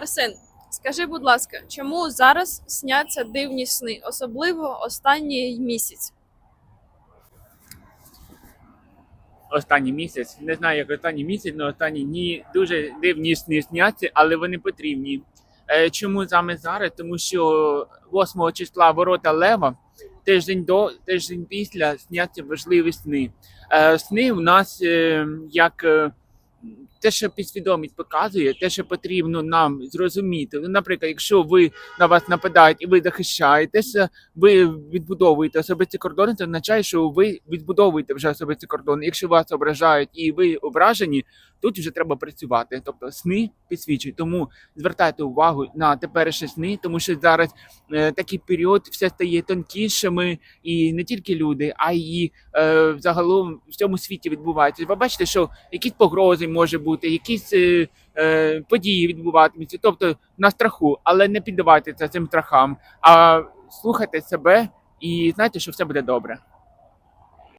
Арсен, скажи, будь ласка, чому зараз сняться дивні сни, особливо останній місяць? останній місяць. Не знаю, як останній місяць, але останні дні дуже дивні сни сняться, але вони потрібні. Е, Чому саме зараз? Тому що 8 числа ворота Лева, тиждень до, тиждень після сняться важливі сни. Е, Сни у нас е, як те, що підсвідомість показує, те, що потрібно нам зрозуміти. Ну, наприклад, якщо ви на вас нападають і ви захищаєтеся, ви відбудовуєте особисті кордони, це означає, що ви відбудовуєте вже особисті кордони. Якщо вас ображають і ви ображені, тут вже треба працювати. Тобто сни підсвічують. Тому звертайте увагу на теперішні сни, тому що зараз е, такий період все стає тонкішими, і не тільки люди, а й е, загалом в цьому світі відбувається. Ви бачите, що якісь погрози може бути, якісь е, е, події відбуватимуться, тобто на страху, але не піддавайтеся цим страхам, а слухайте себе і знайте, що все буде добре.